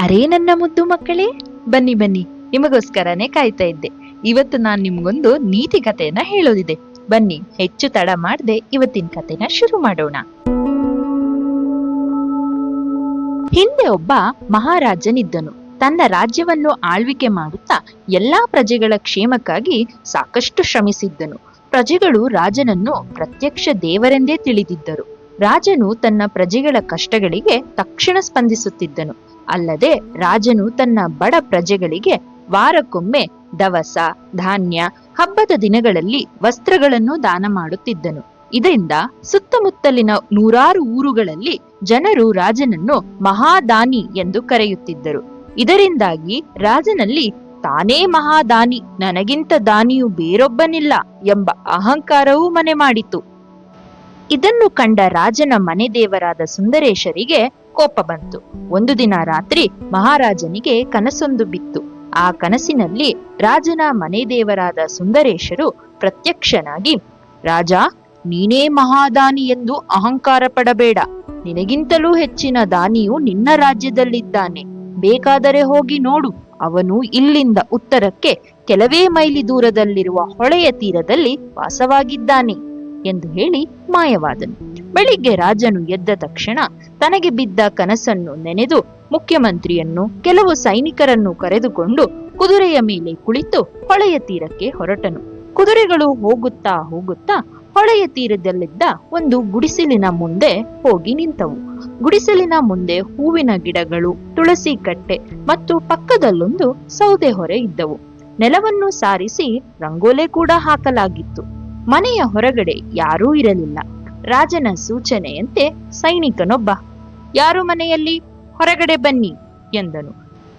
ಅರೇ ನನ್ನ ಮುದ್ದು ಮಕ್ಕಳೇ. ಬನ್ನಿ ಬನ್ನಿ. ನಿಮಗೋಸ್ಕರನೇ ಕಾಯ್ತಾ ಇದ್ದೆ. ಇವತ್ತು ನಾನ್ ನಿಮ್ಗೊಂದು ನೀತಿ ಕಥೆಯನ್ನ ಹೇಳೋದಿದೆ. ಬನ್ನಿ, ಹೆಚ್ಚು ತಡ ಮಾಡದೆ ಇವತ್ತಿನ ಕಥೆನ ಶುರು ಮಾಡೋಣ. ಹಿಂದೆ ಒಬ್ಬ ಮಹಾರಾಜನಿದ್ದನು. ತನ್ನ ರಾಜ್ಯವನ್ನು ಆಳ್ವಿಕೆ ಮಾಡುತ್ತಾ ಎಲ್ಲಾ ಪ್ರಜೆಗಳ ಕ್ಷೇಮಕ್ಕಾಗಿ ಸಾಕಷ್ಟು ಶ್ರಮಿಸಿದ್ದನು. ಪ್ರಜೆಗಳು ರಾಜನನ್ನು ಪ್ರತ್ಯಕ್ಷ ದೇವರೆಂದೇ ತಿಳಿದಿದ್ದರು. ರಾಜನು ತನ್ನ ಪ್ರಜೆಗಳ ಕಷ್ಟಗಳಿಗೆ ತಕ್ಷಣ ಸ್ಪಂದಿಸುತ್ತಿದ್ದನು. ಅಲ್ಲದೆ ರಾಜನು ತನ್ನ ಬಡ ಪ್ರಜೆಗಳಿಗೆ ವಾರಕ್ಕೊಮ್ಮೆ ದವಸ, ಧಾನ್ಯ, ಹಬ್ಬದ ದಿನಗಳಲ್ಲಿ ವಸ್ತ್ರಗಳನ್ನು ದಾನ ಮಾಡುತ್ತಿದ್ದನು. ಇದರಿಂದ ಸುತ್ತಮುತ್ತಲಿನ ನೂರಾರು ಊರುಗಳಲ್ಲಿ ಜನರು ರಾಜನನ್ನು ಮಹಾದಾನಿ ಎಂದು ಕರೆಯುತ್ತಿದ್ದರು. ಇದರಿಂದಾಗಿ ರಾಜನಲ್ಲಿ ತಾನೇ ಮಹಾದಾನಿ, ನನಗಿಂತ ದಾನಿಯು ಬೇರೊಬ್ಬನಿಲ್ಲ ಎಂಬ ಅಹಂಕಾರವೂ ಮನೆ ಮಾಡಿತು. ಇದನ್ನು ಕಂಡ ರಾಜನ ಮನೆ ದೇವರಾದ ಸುಂದರೇಶರಿಗೆ ಕೋಪ ಬಂತು. ಒಂದು ದಿನ ರಾತ್ರಿ ಮಹಾರಾಜನಿಗೆ ಕನಸೊಂದು ಬಿತ್ತು. ಆ ಕನಸಿನಲ್ಲಿ ರಾಜನ ಮನೆ ದೇವರಾದ ಸುಂದರೇಶರು ಪ್ರತ್ಯಕ್ಷನಾಗಿ, ರಾಜ, ನೀನೇ ಮಹಾದಾನಿ ಎಂದು ಅಹಂಕಾರ ಪಡಬೇಡ. ನಿನಗಿಂತಲೂ ಹೆಚ್ಚಿನ ದಾನಿಯು ನಿನ್ನ ರಾಜ್ಯದಲ್ಲಿದ್ದಾನೆ. ಬೇಕಾದರೆ ಹೋಗಿ ನೋಡು. ಅವನು ಇಲ್ಲಿಂದ ಉತ್ತರಕ್ಕೆ ಕೆಲವೇ ಮೈಲಿ ದೂರದಲ್ಲಿರುವ ಹೊಳೆಯ ತೀರದಲ್ಲಿ ವಾಸವಾಗಿದ್ದಾನೆ ಎಂದು ಹೇಳಿ ಮಾಯವಾದನು. ಬೆಳಿಗ್ಗೆ ರಾಜನು ಎದ್ದ ತಕ್ಷಣ ತನಗೆ ಬಿದ್ದ ಕನಸನ್ನು ನೆನೆದು ಮುಖ್ಯಮಂತ್ರಿಯನ್ನು, ಕೆಲವು ಸೈನಿಕರನ್ನು ಕರೆದುಕೊಂಡು ಕುದುರೆಯ ಮೇಲೆ ಕುಳಿತು ಹೊಳೆಯ ತೀರಕ್ಕೆ ಹೊರಟನು. ಕುದುರೆಗಳು ಹೋಗುತ್ತಾ ಹೋಗುತ್ತಾ ಹೊಳೆಯ ತೀರದಲ್ಲಿದ್ದ ಒಂದು ಗುಡಿಸಲಿನ ಮುಂದೆ ಹೋಗಿ ನಿಂತವು. ಗುಡಿಸಲಿನ ಮುಂದೆ ಹೂವಿನ ಗಿಡಗಳು, ತುಳಸಿ ಕಟ್ಟೆ ಮತ್ತು ಪಕ್ಕದಲ್ಲೊಂದು ಸೌದೆ ಹೊರೆ ಇದ್ದವು. ನೆಲವನ್ನು ಸಾರಿಸಿ ರಂಗೋಲೆ ಕೂಡ ಹಾಕಲಾಗಿತ್ತು. ಮನೆಯ ಹೊರಗಡೆ ಯಾರೂ ಇರಲಿಲ್ಲ. ರಾಜನ ಸೂಚನೆಯಂತೆ ಸೈನಿಕನೊಬ್ಬ, ಯಾರು ಮನೆಯಲ್ಲಿ? ಹೊರಗಡೆ ಬನ್ನಿ, ಎಂದನು.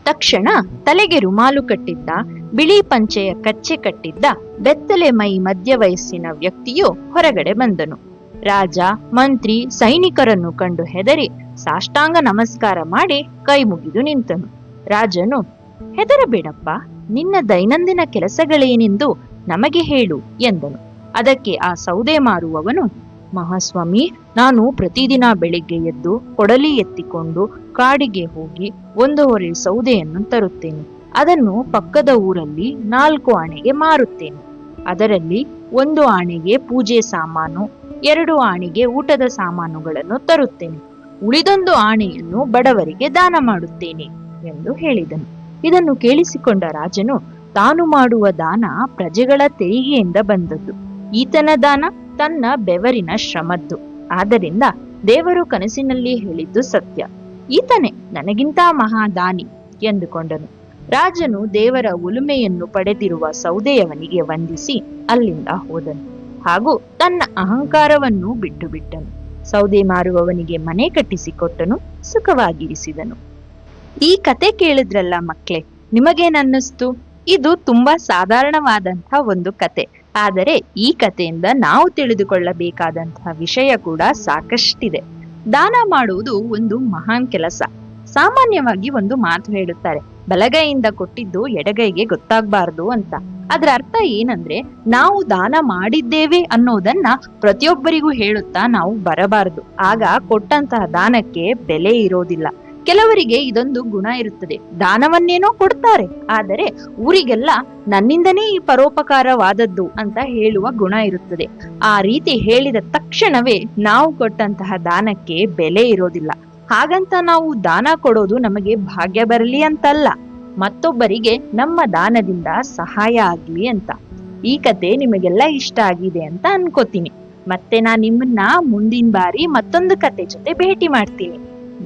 ತಕ್ಷಣ ತಲೆಗೆ ರುಮಾಲು ಕಟ್ಟಿದ್ದ, ಬಿಳಿ ಪಂಚೆಯ ಕಚ್ಚೆ ಕಟ್ಟಿದ್ದ ಬೆತ್ತಲೆ ಮೈ ಮಧ್ಯ ವಯಸ್ಸಿನ ವ್ಯಕ್ತಿಯು ಹೊರಗಡೆ ಬಂದನು. ರಾಜ, ಮಂತ್ರಿ, ಸೈನಿಕರನ್ನು ಕಂಡು ಹೆದರಿ ಸಾಷ್ಟಾಂಗ ನಮಸ್ಕಾರ ಮಾಡಿ ಕೈ ಮುಗಿದು ನಿಂತನು. ರಾಜನು, ಹೆದರಬೇಡಪ್ಪ, ನಿನ್ನ ದೈನಂದಿನ ಕೆಲಸಗಳೇನೆಂದು ನಮಗೆ ಹೇಳು, ಎಂದನು. ಅದಕ್ಕೆ ಆ ಸೌದೆ ಮಾರುವವನು ಮಹಾಸ್ವಾಮಿ, ನಾನು ಪ್ರತಿದಿನ ಬೆಳಿಗ್ಗೆ ಎದ್ದು ಕೊಡಲಿ ಎತ್ತಿಕೊಂಡು ಕಾಡಿಗೆ ಹೋಗಿ ಒಂದು ಸೌದೆಯನ್ನು ತರುತ್ತೇನೆ. ಅದನ್ನು ಪಕ್ಕದ ಊರಲ್ಲಿ ನಾಲ್ಕು ಆಣೆಗೆ ಮಾರುತ್ತೇನೆ. ಅದರಲ್ಲಿ ಒಂದು ಆಣೆಗೆ ಪೂಜೆ ಸಾಮಾನು, ಎರಡು ಆಣೆಗೆ ಊಟದ ಸಾಮಾನುಗಳನ್ನು ತರುತ್ತೇನೆ. ಉಳಿದೊಂದು ಆಣೆಯನ್ನು ಬಡವರಿಗೆ ದಾನ ಮಾಡುತ್ತೇನೆ ಎಂದು ಹೇಳಿದನು. ಇದನ್ನು ಕೇಳಿಸಿಕೊಂಡ ರಾಜನು, ತಾನು ಮಾಡುವ ದಾನ ಪ್ರಜೆಗಳ ತೆರಿಗೆಯಿಂದ ಬಂದದ್ದು. ಈತನ ದಾನ ತನ್ನ ಬೆವರಿನ ಶ್ರಮದ್ದು. ಆದ್ದರಿಂದ ದೇವರು ಕನಸಿನಲ್ಲಿ ಹೇಳಿದ್ದು ಸತ್ಯ. ಈತನೇ ನನಗಿಂತ ಮಹಾದಾನಿ ಎಂದುಕೊಂಡನು. ರಾಜನು ದೇವರ ಉಲುಮೆಯನ್ನು ಪಡೆದಿರುವ ಸೌದೆಯವನಿಗೆ ವಂದಿಸಿ ಅಲ್ಲಿಂದ ಹೋದನು. ಹಾಗೂ ತನ್ನ ಅಹಂಕಾರವನ್ನು ಬಿಟ್ಟು ಬಿಟ್ಟನು ಸೌದೆ ಮಾರುವವನಿಗೆ ಮನೆ ಕಟ್ಟಿಸಿಕೊಟ್ಟನು, ಸುಖವಾಗಿರಿಸಿದನು. ಈ ಕತೆ ಕೇಳಿದ್ರಲ್ಲ ಮಕ್ಳೆ ನಿಮಗೇನನ್ನಿಸ್ತು? ಇದು ತುಂಬಾ ಸಾಧಾರಣವಾದಂತಹ ಒಂದು ಕತೆ. ಆದರೆ ಈ ಕಥೆಯಿಂದ ನಾವು ತಿಳಿದುಕೊಳ್ಳಬೇಕಾದಂತಹ ವಿಷಯ ಕೂಡ ಸಾಕಷ್ಟಿದೆ. ದಾನ ಮಾಡುವುದು ಒಂದು ಮಹಾನ್ ಕೆಲಸ. ಸಾಮಾನ್ಯವಾಗಿ ಒಂದು ಮಾತು ಹೇಳುತ್ತಾರೆ, ಬಲಗೈಯಿಂದ ಕೊಟ್ಟಿದ್ದು ಎಡಗೈಗೆ ಗೊತ್ತಾಗಬಾರದು ಅಂತ. ಅದರ ಅರ್ಥ ಏನಂದ್ರೆ, ನಾವು ದಾನ ಮಾಡಿದ್ದೇವೆ ಅನ್ನೋದನ್ನ ಪ್ರತಿಯೊಬ್ಬರಿಗೂ ಹೇಳುತ್ತಾ ನಾವು ಬರಬಾರದು. ಆಗ ಕೊಟ್ಟಂತಹ ದಾನಕ್ಕೆ ಬೆಲೆ ಇರೋದಿಲ್ಲ. ಕೆಲವರಿಗೆ ಇದೊಂದು ಗುಣ ಇರುತ್ತದೆ. ದಾನವನ್ನೇನೋ ಕೊಡ್ತಾರೆ, ಆದರೆ ಊರಿಗೆಲ್ಲ ನನ್ನಿಂದನೇ ಈ ಪರೋಪಕಾರವಾದದ್ದು ಅಂತ ಹೇಳುವ ಗುಣ ಇರುತ್ತದೆ. ಆ ರೀತಿ ಹೇಳಿದ ತಕ್ಷಣವೇ ನಾವು ಕೊಟ್ಟಂತಹ ದಾನಕ್ಕೆ ಬೆಲೆ ಇರೋದಿಲ್ಲ. ಹಾಗಂತ ನಾವು ದಾನ ಕೊಡೋದು ನಮಗೆ ಭಾಗ್ಯ ಬರಲಿ ಅಂತಲ್ಲ, ಮತ್ತೊಬ್ಬರಿಗೆ ನಮ್ಮ ದಾನದಿಂದ ಸಹಾಯ ಆಗ್ಲಿ ಅಂತ. ಈ ಕತೆ ನಿಮಗೆಲ್ಲ ಇಷ್ಟ ಆಗಿದೆ ಅಂತ ಅನ್ಕೋತೀನಿ. ಮತ್ತೆ ನಾ ನಿಮ್ಮನ್ನ ಮುಂದಿನ ಬಾರಿ ಮತ್ತೊಂದು ಕತೆ ಜೊತೆ ಭೇಟಿ ಮಾಡ್ತೀನಿ.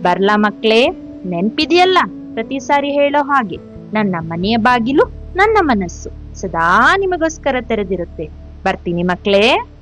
ಬರ್ಲಾ ಮಕ್ಳೇ, ನೆನ್ಪಿದೆಯಲ್ಲ? ಪ್ರತಿ ಸಾರಿ ಹೇಳೋ ಹಾಗೆ. ನನ್ನ ಮನೆಯ ಬಾಗಿಲು ನನ್ನ ಮನಸ್ಸು. ಸದಾ ನಿಮಗೋಸ್ಕರ ತೆರೆದಿರುತ್ತೆ. ಬರ್ತೀನಿ ಮಕ್ಳೇ.